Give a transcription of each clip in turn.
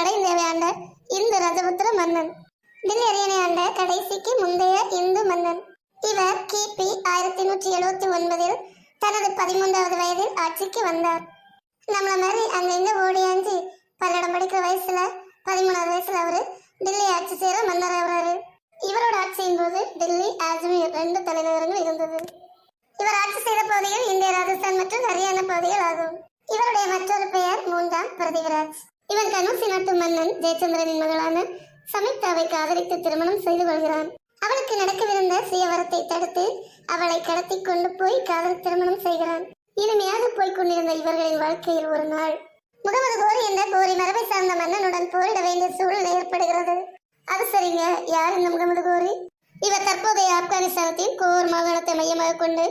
படை தேவையாண்ட இந்து ரஜபுத்திர மன்னன். தில்லியரியனை ஆண்ட கடைசிக்கு முந்தைய இந்து மன்னன். இவர் கிபி ஆயிரத்தி நூற்றி எழுபத்தி ஒன்பதில் தனது பதிமூன்றாவது வயதில் ஆட்சிக்கு வந்தார். நம்மள மாதிரி அங்கங்க ஓடியாஞ்சி பல்லடம் படிக்கிற வயசுல பதிமூணாவது வயசுல அவரு டெல்லி ஆட்சி சேர மன்னர் ஆகிறாரு. இவரோட ஆட்சியின் போது டெல்லி அஜ்மீர் ரெண்டு தலைநகரங்கள் இருந்தது. இவர் ஆட்சி செய்த பகுதிகள் இந்திய ராஜஸ்தான் மற்றும் ஹரியானா பகுதிகள் ஆகும். இவருடைய மற்றொரு பெயர் மூன்றாம் பிரதிவிராஜ். இவன் கனூசி நாட்டு மன்னன் ஜெயச்சந்திரனின் மகளான சமிதாவை காதலித்து திருமணம் செய்து கொள்கிறான். அவளுக்கு நடக்கவிருந்த சுயவரத்தை தடுத்து அவளை கடத்தி கொண்டு போய் காதல் திருமணம் செய்கிறான். இனிமையாக போய்க் கொண்டிருந்த இவர்களின் வாழ்க்கையில் ஒரு நாள் முகமது கோரி என்ற கோரி மரபை சார்ந்த மன்னனுடன் போரிட வேண்டிய சூழ்நிலை ஏற்படுகிறது. அது சரிங்க யார் இந்த முகமது கோரி? இவர் தற்போதைய ஆப்கானிஸ்தானத்தின் கோர் மாகாணத்தை மையமாக கொண்டு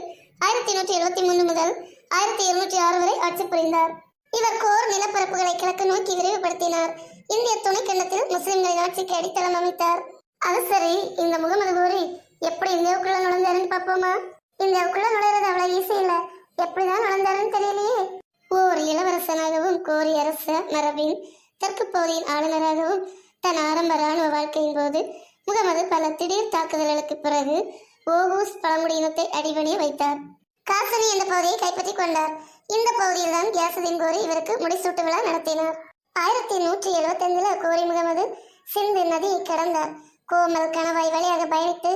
ஆயிரத்தி நூற்றி எழுபத்தி மூணு முதல் ஆயிரத்தி இருநூற்றி ஆறு வரை ஆட்சி புரிந்தார். இவர் கோர் நிலப்பரப்புகளை கிழக்கு நோக்கி விரிவுபடுத்தினார். இந்திய துணைக்கண்டத்தில் முஸ்லிம்களின் ஆட்சிக்கு அடித்தளம் அமைத்தார். அது சரி இந்த முகமது கோரி எப்படி இந்தியாவுக்குள்ள நுழைஞ்சாருன்னு பார்ப்போமா? இந்தியாவுக்குள்ள நுழைறது அவ்வளவு ஈஸி இல்ல. எப்படிதான் நுழைஞ்சாருன்னு தெரியலையே. ஓர் இளவரசனாகவும் கோரி அரச மரபின் தெற்கு பகுதியின் ஆளுநராகவும் தன் ஆரம்ப ராணுவ வாழ்க்கையின் போது முகமது பல திடீர் தாக்குதல்களுக்கு பிறகு ஓகூஸ் பழங்குடியினத்தை அடிபணிய வைத்தார். காசனி என்ற பகுதியை கைப்பற்றிக் கொண்டார். இந்த பகுதியில் தான் கியாசுதீன் கோரி இவருக்கு முடிசூட்டு விழா நடத்தினார். ஆயிரத்தி நூற்றி எழுபத்தஞ்சுல கோரி முகமது சிந்து நதியை கடந்தார். கோமல் கணவாய் வழியாக பயணித்து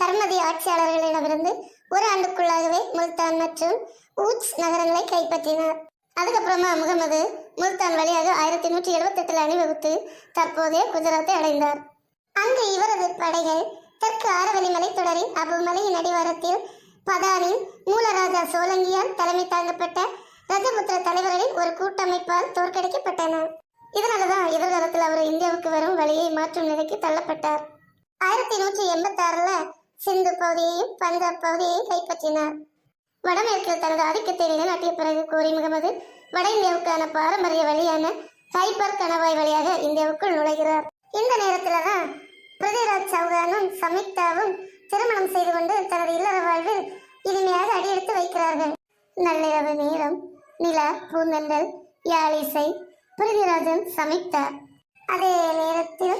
கர்மதி ஆட்சியாளர்களிடமிருந்து ஒரு ஆண்டுக்குள்ளாகவே முல்தான் மற்றும் ஊட்ஸ் நகரங்களை கைப்பற்றினார். அதுக்கப்புறமா முகமது முல்தான் வழியாக ஆயிரத்தி நூற்றி எழுபத்தெட்டில் அணிவகுத்து தற்போதைய குஜராத்தை அடைந்தார். அங்கு இவரது படைகள் தெற்கு ஆரவலி மலைத்தொடரின் அபு மலையின் அடிவாரத்தில் பதானின் மூலராஜா சோலங்கியால் தலைமை தாங்கப்பட்ட ரஜபுத்திர தலைவர்களின் ஒரு கூட்டமைப்பால் தோற்கடிக்கப்பட்டன. இதனாலதான் எதிர்காலத்தில் அவர் இந்தியாவுக்கு வரும் வழியை மாற்றும் நிலைக்கு தள்ளப்பட்டார். ஆயிரத்தி நூற்றி எண்பத்தி ஆறுல சிந்து பகுதியையும் பஞ்சாப் பகுதியையும் கைப்பற்றினார். வடமேற்கில் தனது ஆதிக்கத்தை நிலைநாட்டிய பிறகு கோரி முகமது வட இந்தியாவுக்கான பாரம்பரிய வழியான ஹைபர் கணவாய் வழியாக இந்தியாவுக்குள் நுழைகிறார். இந்த நேரத்துல தான் பிருதிராஜ் சௌகானும் சமிக்தாவும் திருமணம் செய்து கொண்டு தனது இல்லற வாழ்வில் இனிமையாக அடியெடுத்து வைக்கிறார்கள். நள்ளிரவு நேரம் நிலா பூந்தண்டல் யாழிசை பிருதிராஜன் சமிக்தா அதே நேரத்தில்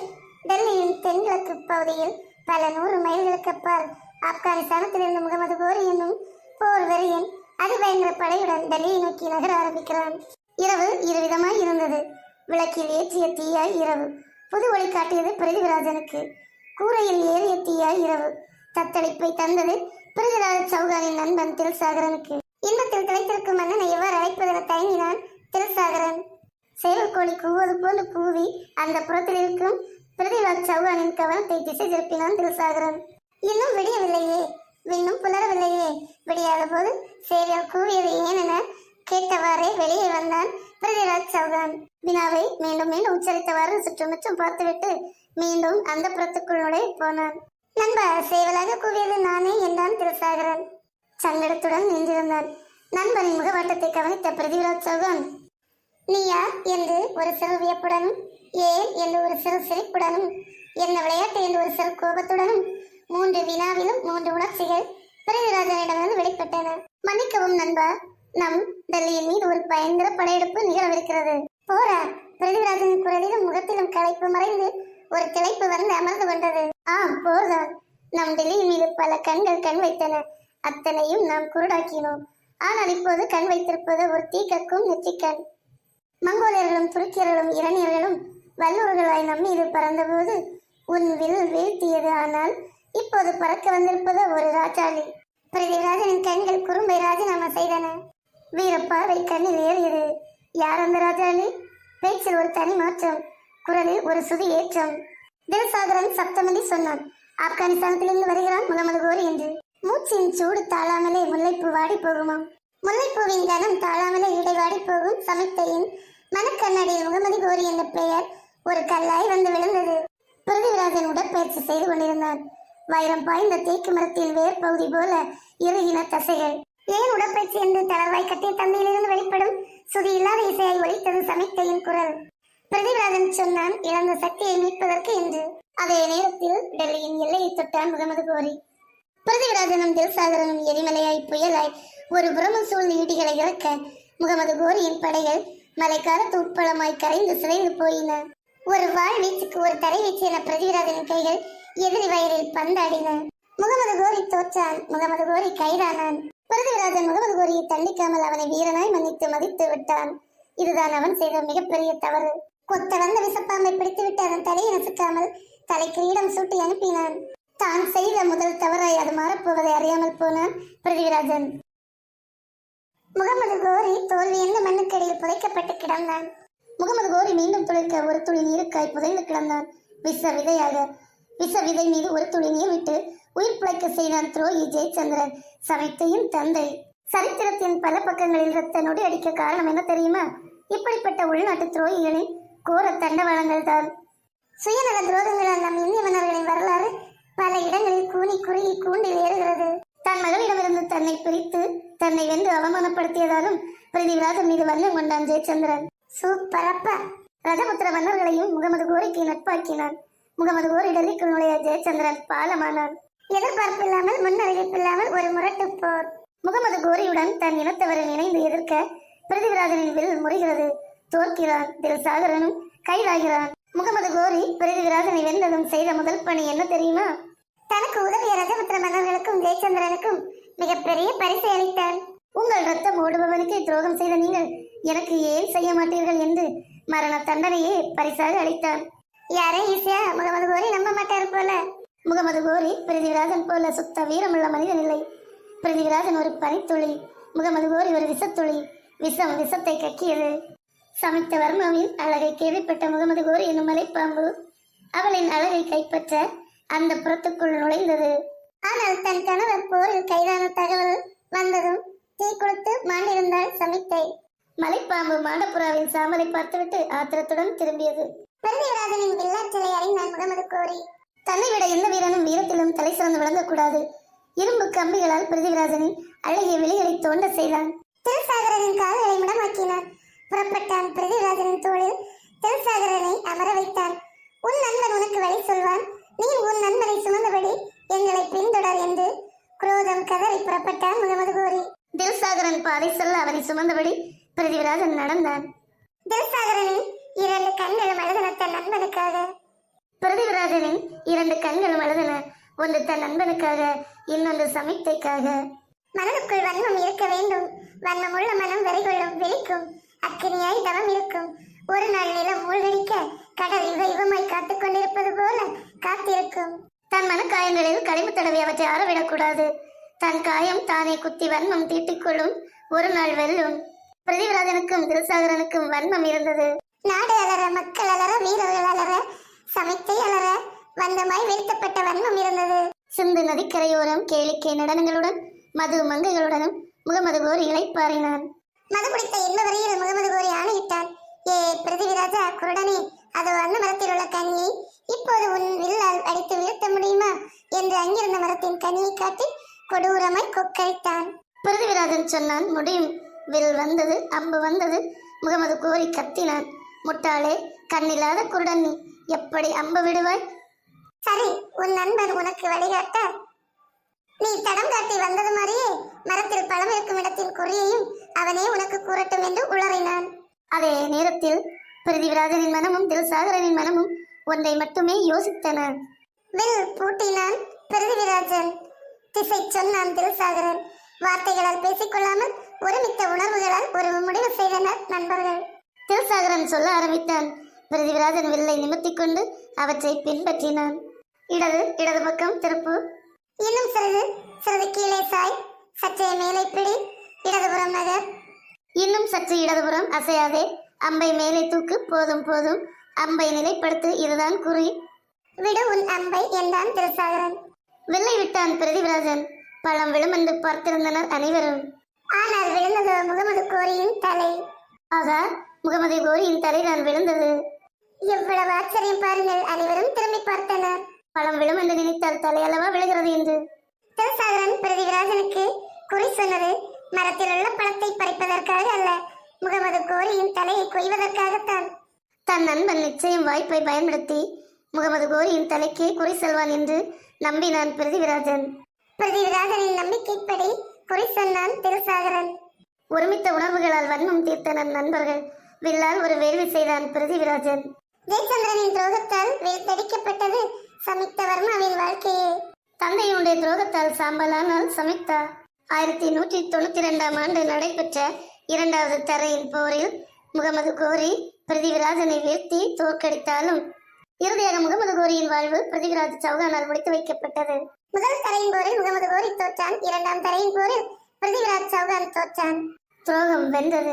டெல்லியின் தென்கிழக்கு பகுதியில் பல நூறு மைல்களுக்கு அப்பால் ஆப்கானிஸ்தானத்திலிருந்து முகமது கோரி என்னும் போர் வெறியன் அதிபயங்கர படையுடன் டெல்லியை நோக்கி நகர ஆரம்பிக்கிறான். இரவு இருவிதமாய் இருந்தது. விளக்கில் ஏற்றிய தீயாய் இரவு. புது ஒளி காட்டியது பிருதிவிராஜனுக்கு. கூரையில் ஏறிய தீயாய் இரவு. தத்தளிப்பை தந்தது பிருதிராஜ் சௌகானின் நண்பன் தில்சாகரனுக்கு இன்பத்தில் திளைத்திருக்கும் மன்னனை எவ்வாறு அழைப்பதென தயங்கினான் தில்சாகரன் சேவக்கோழி கூவது போல கூவி அந்த புறத்தில் இருக்கும் பிருதிராஜ் சௌகானின் கவனத்தை திசை திருப்பினான் தில்சாகரன் இன்னும் விடியவில்லையே இன்னும் புலரவில்லையே விடியாத போது சேவியால் கூவியது ஏனென கேட்டவாறே வெளியே வந்தான் பிருதிராஜ் சௌகான். வினாவை மீண்டும் மீண்டும் உச்சரித்தவாறு சுற்றுமுற்றும் பார்த்துவிட்டு மீண்டும் அந்த புறத்துக்குள் நுழைய போனான். நண்பா சேவலாக கூவியது நானே என்றான் திருசாகரன். சங்கடத்துடன் நின்றிருந்தான். நண்பனின் முகவாட்டத்தை கவனித்த பிரதிவிராஜ் சௌகன் நீயா என்று ஒரு சிறு வியப்புடனும் ஏன்? என்று ஒரு சிறு சிரிப்புடனும் என்ன விளையாட்டு? என்று ஒரு சிறு கோபத்துடனும் மூன்று வினாவிலும் மூன்று உணர்ச்சிகள் பிருதிராஜனிடமிருந்து வெளிப்பட்டன. மன்னிக்கவும் நண்பா நம் டெல்லியின் மீது ஒரு பயங்கர படையெடுப்பு நிகழவிருக்கிறது. போரா பிரதிவிராஜனின் குரலிலும் முகத்திலும் களைப்பு மறைந்து ஒரு திளைப்பு வந்து அமர்ந்து கொண்டது. ஆம் போதா நம் டெல்லியின் மீது பல கண்கள் கண் வைத்தன. அத்தனையும் நாம் குருடாக்கினோம். ஆனால் இப்போது கண் வைத்திருப்பது ஒரு தீக்கக்கும் நெற்றிக்கண். மங்கோலியர்களும் துருக்கியர்களும் இரணியர்களும் வல்லூர்களாய் நம் மீது பறந்தபோது உன் வில் வீழ்த்தியது. ஆனால் இப்போது பறக்க வந்திருப்பது ஒரு ராஜாளி. பிரிதிவிராஜனின் கண்கள் குறும்பை ராஜினாமா செய்தன. வீரப்பாவை கண்ணில் ஏறியது. யார் அந்த ராஜாளி? பேச்சில் ஒரு தனி மாற்றம் குரலில் ஒரு சுதி ஏற்றம். தினசாகரன் சப்தமதி சொன்னான். ஆப்கானிஸ்தானத்திலிருந்து வருகிறான் முகமது கோரி என்று. மூச்சின் சூடு தாழாமலே முல்லைப்பூ வாடி போகுமாம். முல்லைப்பூவின் கனம் தாழாமலே இடைவாடி போகும் சமித்தையின் மனக்கண்ணாடியில் முகமது கோரி என்ற பெயர் ஒரு கல்லாய் வந்து விழுந்தது. பிருதிவிராஜன் உடற்பயிற்சி செய்து கொண்டிருந்தான். வைரம் பாய்ந்த தேக்கு மரத்தின் வேர் பகுதி போல இறுகின தசைகள். ஏன் உடற்பயிற்சி என்று தளர்வாய் கட்டிய தந்தையிலிருந்து வெளிப்படும் சுதி இல்லாத இசையை ஒழித்தது சமித்தையின் குரல். பிரதிவிராஜன் சொன்னான் இழந்த சக்தியை மீட்பதற்கு என்று. அதே நேரத்தில் டெல்லியின் எல்லையை தொட்டான் முகமது கோரி பிரதிவிராஜனும் தில்சாகரனும் எரிமலையாய் புயலாய் ஒரு புறமும் சூழ்ந்து ஈட்டிகளை இறக்க முகமது கோரியின் படைகள் மலைக்கார உட்பளமாய் கரைந்து சிதைந்து போயின. ஒரு வாழ் வீச்சுக்கு ஒரு தரை வீச்சு என பிரதிவிராஜனின் கைகள் எதிரி வயலில் பந்தாடின. முகமது கோரி தோற்றான் முகமது கோரி கைதானான். பிருத்திவிராஜன் முகமது கோரியை தண்டிக்காமல் அவனை வீரனாய் மன்னித்து மதித்து விட்டான். இதுதான் அவன் செய்த மிகப்பெரிய தவறு. கொத்த வந்த விசப்பாம்பை பிடித்துவிட்டு அதன் தலையை நசுக்காமல் தலை கிரீடம் சூட்டி அனுப்பினான். தான் செய்த முதல் தவறாய் அது மாறப்போவதை அறியாமல் போனான் பிருத்திவிராஜன் முகமது கோரி தோல்வி எந்த மண்ணுக்கடியில் புதைக்கப்பட்டு கிடந்தான். முகமது கோரி மீண்டும் துளிர்க்க ஒரு துளி நீருக்காய் புதைந்து கிடந்தான். விச விதையாக விஷ விதை மீது ஒரு துளி நீர் விட்டு உயிர் பிழைக்க செய்தான் துரோகி ஜெயச்சந்திரன் சமைத்தையும் தந்தை. சரித்திரத்தின் பல பக்கங்களில் ரத்த நொடி அடிக்க காரணம் என்ன தெரியுமா? இப்படிப்பட்ட உள்நாட்டு துரோகிகளின் கோர தண்டவாளங்கள் தான். சுயநல துரோகங்களால் நம் இந்திய மன்னர்களின் வரலாறு பல இடங்களில் கூனி குறுகி கூண்டில் ஏறுகிறது. தன் மகளிடமிருந்து தன்னை பிரித்து தன்னை வென்று அவமானப்படுத்தியதாலும் பிரிதிவிராஜன் மீது வல்லம் கொண்டான் ஜெயச்சந்திரன். சூப்பரப்பா! ரஜபுத்திர மன்னர்களையும் முகமது கோரிக்கு நட்பாக்கினான். முகமது கோரி டெல்லிக்குள் நுழைய ஜெயச்சந்திரன் பாலமானான். எதிர்பார்ப்பில்லாமல் முன்னறிவிப்பில்லாமல் ஒரு முரட்டு போர். முகமது கோரியுடன் தன் இனத்தவரின் இணைந்து எதிர்க்க பிரிதிவிராஜனின் வில் முறிகிறது. தோற்கிறான் தில்சாகரனும் கைதாகிறான் முகமது கோரி பிரிதிவிராஜனை வென்றதும் செய்த முதல் பணி என்ன தெரியுமா? தனக்கு உதவிய ரஜபுத்திர மன்னர்களுக்கும் ஜெயச்சந்திரனுக்கும் மிகப்பெரிய பரிசை அளித்தார். உங்கள் ரத்தம் ஓடுபவனுக்கு துரோகம் செய்த நீங்கள் எனக்கு ஏன் செய்ய மாட்டீர்கள் என்று மரண தண்டனையே பரிசாக அளித்தார். யாரே ஈஸியா? முகமது கோரி நம்ப மாட்டார் போல. முகமது கோரி பிரிதிவிராஜன் போல சுத்த வீரமுள்ள மனிதன் இல்லை. பிரிதிவிராஜன் ஒரு பனித்துளி முகமது கோரி ஒரு விஷத்துளி விஷம் விஷத்தை கக்கியது. சமைத்த வர்மாவின் அழகை கேள்விப்பட்ட முகமது கோரி என்னும் மலைப்பாம்பு அவளின் அழகை கைப்பற்ற அந்த புறத்துக்குள் நுழைந்தது. ஆனால் தன் கணவர் போரில் கைதான தகவல் வந்ததும் தீ கொடுத்து மாண்டிருந்தாள் சமித்தை மலைப்பாம்பு மாடப்புறாவின் சாமலை பார்த்துவிட்டு ஆத்திரத்துடன் திரும்பியது. பெருதிவராஜனின் வில்லாற்றலை அறிந்தான் முகமது கோரி. தன்னை விட எந்த வீரனும் வீரத்திலும் தலை சிறந்து விளங்கக்கூடாது. இரும்பு கம்பிகளால் பிருத்திவிராஜனின் அழகிய விழிகளை தோண்ட செய்தான். திருசாகரனின் கால்களை முடமாக்கினான் புறப்பட்டான் பிருத்திவிராஜனின் தோளில் தென்சாகரனை அமர வைத்தான். உன் நண்பன் உனக்கு வழி சொல்வான். நீ உன் நண்பனை சுமந்தபடி எங்களை பின்தொடர் என்று குரோதம் கதறி புறப்பட்டான் முகமது கோரி. தில்சாகரன் பாதை சொல்ல அவனை சுமந்தபடி பிருத்திவிராஜன் நடந்தான். தில்சாகரனின் இரண்டு கண்களும் அழுதன தன் நண்பனுக்காக. பிரதிவிராஜனின் இரண்டு கண்களும் அழுதன ஒன்று தன் நண்பனுக்காக இன்னொன்று சமித்தைக்காக. மனதுக்குள் வன்மம் இருக்க வேண்டும். வன்மம் உள்ள மனம் வெறிகொள்ளும் விழிக்கும். அக்கினியாய் தவம் இருக்கும். ஒரு நாள் நிலம் மூழ்கடிக்க கடல் இவ இவமாய் கொண்டிருப்பது போல காத்திருக்கும். தன் மனக்காயங்களில் கழிவு தடவி அவற்றை ஆறவிடக்கூடாது தன் காயம் தானே குத்தி வன்மம் தீட்டிக்கொள்ளும் ஒரு நாள் வெல்லும். பிரதிவிராஜனுக்கும் தில்சாகரனுக்கும் வன்மம் இருந்தது. நாடு அலற மக்கள் அலற வீரர்கள் அலற சமைத்தை அலற வந்தமாய் வீழ்த்தப்பட்ட வன்மம் இருந்தது. சிந்து நதிக்கரையோரம் கேளிக்கை நடனங்களுடன் மது மங்கைகளுடனும் முகமது கோரி இளைப்பாறினான். மது குடித்த இன்ப வரையில் முகமது கோரி ஆணையிட்டான். ஏ பிருத்திவிராஜா குருடனே அது வண்ண மரத்தில் உள்ள கனியை இப்போது உன் வில்லால் அடித்து வீழ்த்த முடியுமா? என்று அங்கிருந்த மரத்தின் கனியை காட்டி கொடூரமாய் கொக்கரித்தான். பிருத்திவிராஜன் சொன்னான் முடியும். வில் வந்தது அம்பு வந்தது முகமது கோரி கத்தினான். முட்டாளே கண்ணில்லாத குருடன் நீ எப்படி அம்பு விடுவாய்? சரி உன் நண்பன் உனக்கு வழிகாட்ட நீ தடம் காட்டி வந்தது மாதிரியே மரத்தில் பழம் இருக்கும் இடத்தின் குறியையும் அவனே உனக்கு கூறட்டும் என்று உளறினான். அதே நேரத்தில் பிருதிவிராஜனின் மனமும் தில்சாகரனின் மனமும் ஒன்றை மட்டுமே யோசித்தன. வில் பூட்டினான் பிரிதிவிராஜன். திசை சொன்னான் தில்சாகரன். வார்த்தைகளால் பேசிக்கொள்ளாமல் ஒருமித்த உணர்வுகளால் ஒரு முடிவு செய்தனர் நண்பர்கள். தில்சாகரன் சொல்ல ஆரம்பித்தான். பிருதிவிராஜன் வில்லை நிமித்திக் கொண்டு அவற்றை பின்பற்றினான். இடது இடது பக்கம் திருப்பு. இன்னும் சிறிது சிறிது கீழே சாய் சற்றே மேலே பிடி இடதுபுறம் நகர். இன்னும் சற்று இடதுபுறம் அசையாதே அம்பை மேலே தூக்கு போதும் போதும். அம்பை நிலைப்படுத்து இதுதான் குறி. விடு உன் அம்பை என்றான் திருசாகரன். வெள்ளை விட்டான் பிரதிவிராஜன். பழம் விழுமென்று பார்த்திருந்தனர் அனைவரும். ஆனால் விழுந்தது முகமது கோரியின் தலை. ஆகா முகமது கோரியின் தலை தான் விழுந்தது. எவ்வளவு ஆச்சரியம் பாருங்கள் அனைவரும் திரும்பி பார்த்தனர். பழம் விழும் என்று நினைத்தால் தலையளவா விழுகிறது என்று? திருசாகரன் பிரதிவிராஜனுக்கு குறி சொன்னது மரத்தில் உள்ள பழத்தை பறிப்பதற்காக அல்ல முகமது கோரியின் தலையை கொய்வதற்காகத்தான். தன் நண்பன் நிச்சயம் வாய்ப்பை பயன்படுத்தி முகமது கோரியின் தலைக்கே குறி செல்வான் என்று நம்பினான் பிரதிவிராஜன். பிரதிவிராஜனின் நம்பிக்கைப்படி குறி சொன்னான் திருசாகரன் ஒருமித்த உணர்வுகளால் வன்மம் தீர்த்தனர் நண்பர்கள் வில்லால் ஒரு வேள்வி செய்தான் பிரதிவிராஜன். ஜெயச்சந்திரனின் துரோகத்தால் வீழ்த்தடிக்கப்பட்டது சமித்த வர்மாவின் வாழ்க்கையே. தந்தையுடைய துரோகத்தால் சாம்பலானால் சமித்தா. ஆயிரத்தி நூற்றி தொண்ணூத்தி இரண்டாம் ஆண்டு நடைபெற்ற இரண்டாவது தரையின் போரில் முகமது கோரி பிருத்திவிராஜனை வீழ்த்தி தோற்கடித்தாலும் இறுதியாக முகமது கோரியின் வாழ்வு பிருத்திவிராஜ் சௌகானால் முடித்து வைக்கப்பட்டது. முதல் தரையின் போரில் முகமது கோரி தோற்றான். இரண்டாம் தரையின் போரில் பிருத்திவிராஜ் சௌகான் தோற்றான். துரோகம் வென்றது.